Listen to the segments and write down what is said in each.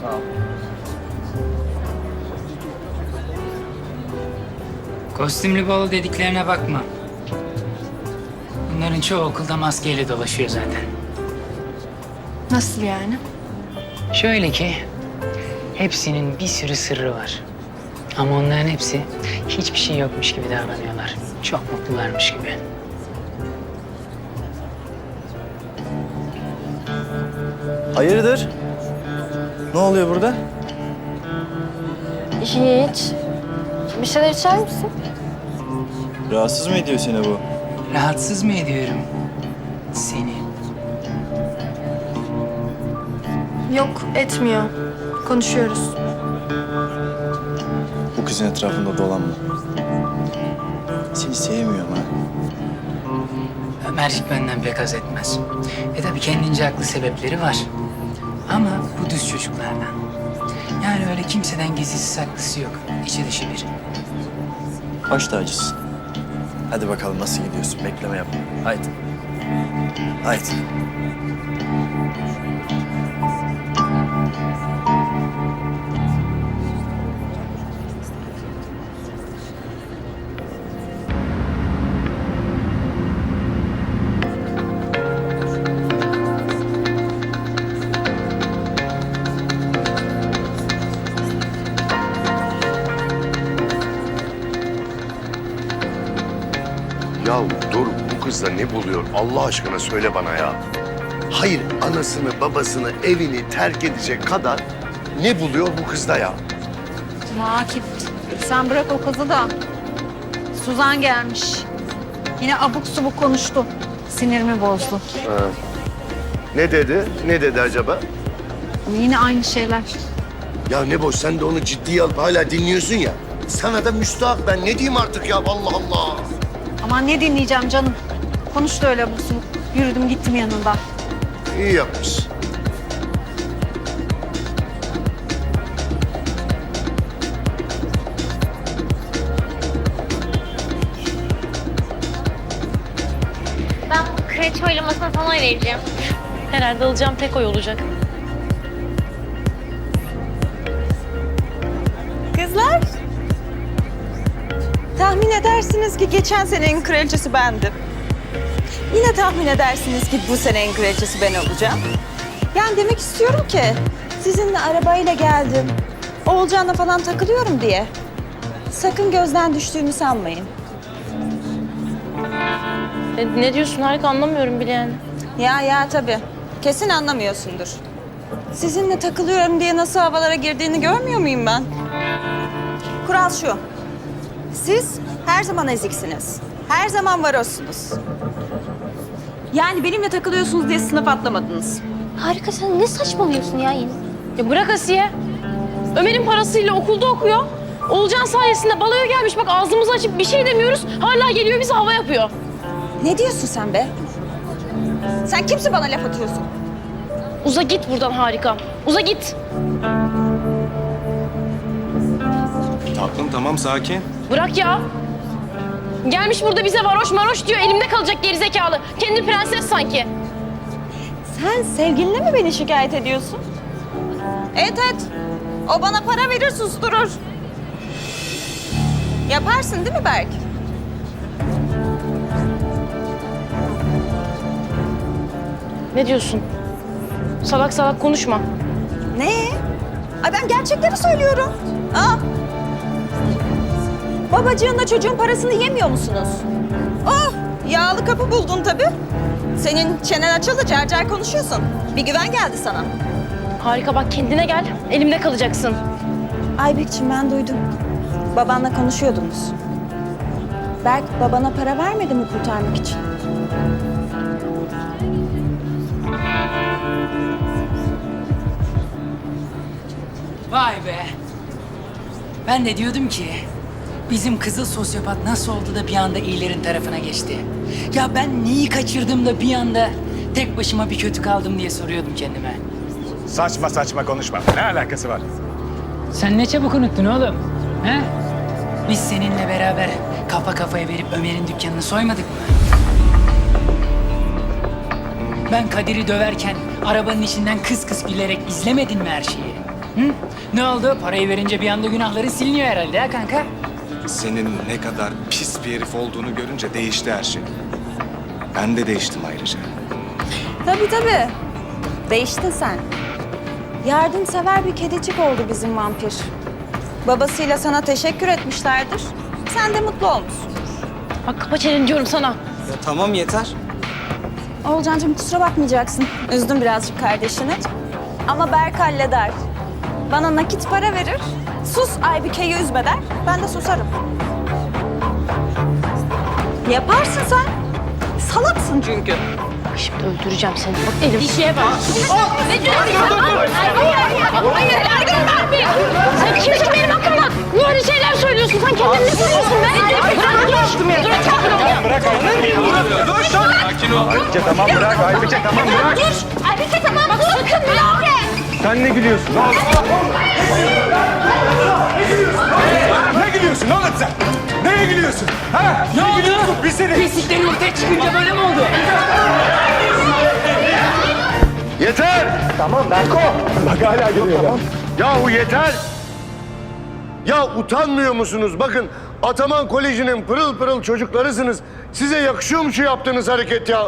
Sağ ol. Kostümlü balo dediklerine bakma. Bunların çoğu okulda maskeyle dolaşıyor zaten. Nasıl yani? Şöyle ki, hepsinin bir sürü sırrı var. Ama onların hepsi hiçbir şey yokmuş gibi davranıyorlar. Çok mutlularmış gibi. Hayırdır? Ne oluyor burada? Hiç. Bir şeyler içer misin? Rahatsız mı ediyor seni bu? Rahatsız mı ediyorum seni? Yok, etmiyor. Konuşuyoruz. Bu kızın etrafında dolanma. Seni sevmiyorum ha. Ömercik benden pek haz etmez. E tabii kendince haklı sebepleri var. Ama bu düz çocuklardan. Yani öyle kimseden gizlisi saklısı yok. İçi dışı bir. Baş tacısın. Hadi bakalım nasıl gidiyorsun? Bekleme yapma. Haydi. Haydi. Ya dur bu kızda ne buluyor Allah aşkına söyle bana ya. Hayır anasını babasını evini terk edecek kadar ne buluyor bu kızda ya? Akif sen bırak o kızı da. Suzan gelmiş. Yine abuk subuk konuştu. Sinirimi bozdu. Ne dedi? Ne dedi acaba? Yine aynı şeyler. Ya ne boş sen de onu ciddiye alıp hala dinliyorsun ya. Sana da müstahak ben ne diyeyim artık ya Allah Allah. Aman ne dinleyeceğim canım. Konuştu öyle subuk. Yürüdüm gittim yanında. İyi yapmış. Ben bu kreç oylamasına sana vereceğim. Herhalde alacağım tek oy olacak. Edersiniz ki geçen senenin kraliçesi bendim. Yine tahmin edersiniz ki bu senenin kraliçesi ben olacağım. Yani demek istiyorum ki sizinle arabayla geldim. Oğulcan'la falan takılıyorum diye. Sakın gözden düştüğümü sanmayın. E, ne diyorsun harika anlamıyorum bile yani. Ya ya tabii. Kesin anlamıyorsundur. Sizinle takılıyorum diye nasıl havalara girdiğini görmüyor muyum ben? Kural şu. Siz her zaman eziksiniz. Her zaman varolsunuz. Yani benimle takılıyorsunuz diye sınıf atlamadınız. Harika sen ne saçmalıyorsun ya yine? Ya bırak Asiye. Ömer'in parasıyla okulda okuyor. Olcan sayesinde baloya gelmiş. Bak ağzımızı açıp bir şey demiyoruz. Hala geliyor bize hava yapıyor. Ne diyorsun sen be? Sen kimsin bana laf atıyorsun? Uza git buradan harika. Uza git. Tatlım tamam sakin. Bırak ya. Gelmiş burada bize varoş maroş diyor. Elimde kalacak gerizekalı. Kendi prenses sanki. Sen sevgiline mi beni şikayet ediyorsun? Evet evet. O bana para verir susturur. Yaparsın değil mi Berk? Ne diyorsun? Salak salak konuşma. Ne? Ay ben gerçekleri söylüyorum. Aa. Babacığınla çocuğun parasını yemiyor musunuz? Oh, yağlı kapı buldun tabii. Senin çenen açıldı, car konuşuyorsun. Bir güven geldi sana. Harika bak kendine gel. Elimde kalacaksın. Aybekçim ben duydum. Babanla konuşuyordunuz. Berk babana para vermedi mi kurtarmak için? Vay be. Ben de diyordum ki bizim kızıl sosyopat nasıl oldu da bir anda iyilerin tarafına geçti. Ya ben neyi kaçırdım da bir anda tek başıma bir kötü kaldım diye soruyordum kendime. Saçma saçma konuşma. Ne alakası var? Sen ne çabuk unuttun oğlum. He? Biz seninle beraber kafa kafaya verip Ömer'in dükkanını soymadık mı? Ben Kadir'i döverken arabanın içinden kıs kıs gülerek izlemedin mi her şeyi? Hı? Ne oldu? Parayı verince bir anda günahların siliniyor herhalde ha kanka? Senin ne kadar pis bir herif olduğunu görünce değişti her şey. Ben de değiştim ayrıca. Tabii tabii. Değiştin sen. Yardımsever bir kedicik oldu bizim vampir. Babasıyla sana teşekkür etmişlerdir. Sen de mutlu olmuşsun. Bak kapa çeneni diyorum sana. Ya tamam yeter. Olcancığım kusura bakmayacaksın. Üzdüm birazcık kardeşini. Ama Berk halleder. Bana nakit para verir. Sus Aybike'yi üzme der. Ben de susarım. Yaparsın sen. Salaksın çünkü. Şimdi öldüreceğim seni. Bak elim. Dişiye bak. Ne diyorsun? Hayır, hayır, hayır. Hayır, Sen kimsin benim hakkımda? Niye öyle şeyler söylüyorsun? Sen kendini ne sanıyorsun? Ben bırak dur. Dur. Bırak Dur dur. Sakin ol. Aybike tamam bırak. Aybike tamam bırak. Dur. Aybike tamam. Bak sakın bırak. Sen ne gülüyorsun? Ne oldu? Ne gülüyorsun oğlum sen? Neye gülüyorsun? Ha? Ne oldu? gülüyorsun? Bir seni. Pisliklerin ortaya çıkınca böyle mi oldu? Yeter! Bak hala gülüyor ya. Yahu yeter! Ya utanmıyor musunuz? Bakın Ataman Koleji'nin pırıl pırıl çocuklarısınız. Size yakışıyor mu şu yaptığınız hareket ya?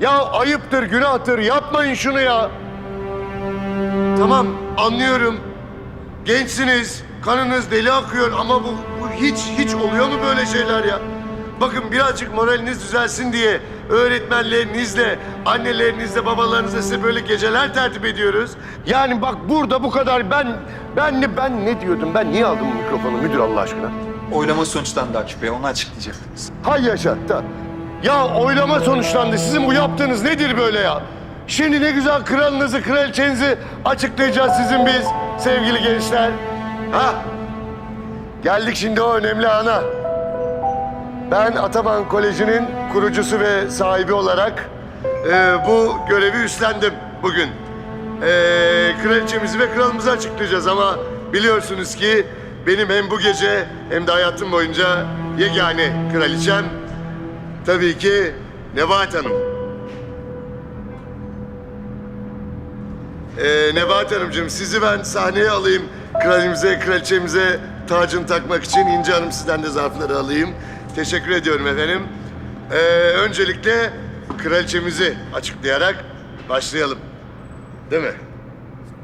Ya ayıptır, günahtır. Yapmayın şunu ya. Tamam, anlıyorum. Gençsiniz, kanınız deli akıyor ama bu, bu hiç hiç oluyor mu böyle şeyler ya? Bakın birazcık moraliniz düzelsin diye öğretmenlerinizle, annelerinizle, babalarınızla size böyle geceler tertip ediyoruz. Yani bak burada bu kadar ben ben ne ben ne diyordum? Ben niye aldım bu mikrofonu müdür Allah aşkına? Oylama sonuçlandı Akif Bey. Onu açıklayacaktınız. Hay yaşa. Ya oylama sonuçlandı. Sizin bu yaptığınız nedir böyle ya? Şimdi ne güzel kralınızı, kraliçenizi açıklayacağız sizin biz sevgili gençler. Ha? Geldik şimdi o önemli ana. Ben Ataman Koleji'nin kurucusu ve sahibi olarak e, bu görevi üstlendim bugün. E, kraliçemizi ve kralımızı açıklayacağız ama biliyorsunuz ki benim hem bu gece hem de hayatım boyunca yegane kraliçem tabii ki Nebahat Hanım. Ee, Nebahat Hanımcığım sizi ben sahneye alayım. Kralimize, kraliçemize tacını takmak için İnce Hanım sizden de zarfları alayım. Teşekkür ediyorum efendim. Ee, öncelikle kraliçemizi açıklayarak başlayalım. Değil mi?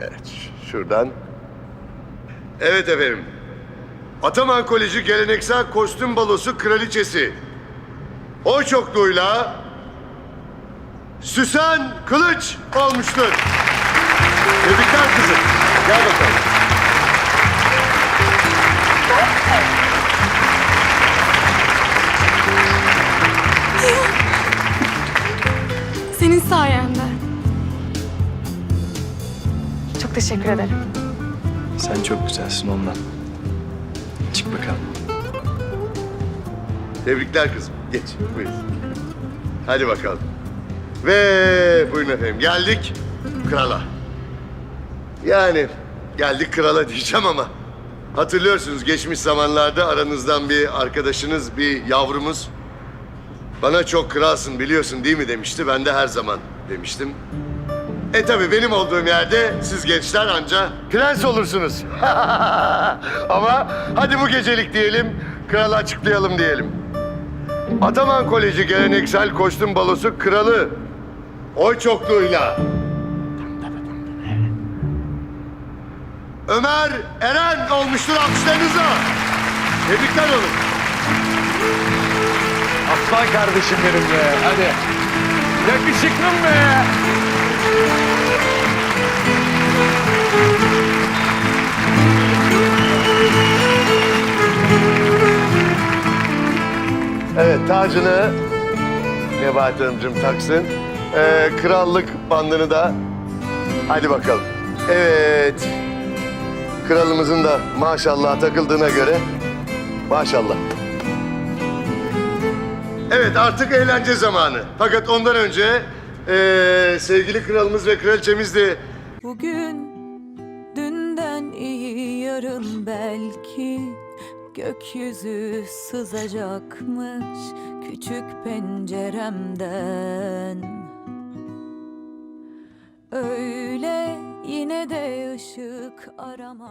Evet, şuradan. Evet efendim. Ataman Koleji Geleneksel Kostüm Balosu Kraliçesi. Oy çokluğuyla Süsen Kılıç olmuştur. Tebrikler kızım. Gel bakalım. Senin sayende. Çok teşekkür ederim. Sen çok güzelsin ondan. Çık bakalım. Tebrikler kızım. Geç. Buyur. Hadi bakalım. Ve buyurun efendim. Geldik krala. Yani geldik krala diyeceğim ama hatırlıyorsunuz geçmiş zamanlarda aranızdan bir arkadaşınız, bir yavrumuz bana çok kralsın biliyorsun değil mi demişti. Ben de her zaman demiştim. E tabii benim olduğum yerde siz gençler anca prens olursunuz. Ama hadi bu gecelik diyelim, kralı açıklayalım diyelim. Ataman Koleji Geleneksel Kostüm Balosu kralı oy çokluğuyla Ömer Eren olmuştur alkışlarınızla. Tebrikler olun. Aslan kardeşim benim be. Hadi. Yakışıklım be. Evet tacını Nebahat Hanımcığım taksın. Ee, krallık bandını da hadi bakalım. Evet. Kralımızın da maşallah takıldığına göre maşallah. Evet artık eğlence zamanı. Fakat ondan önce ee, sevgili kralımız ve kraliçemiz de Bugün dünden iyi yarın belki gökyüzü sızacakmış küçük penceremden. Öyle Yine de ışık arama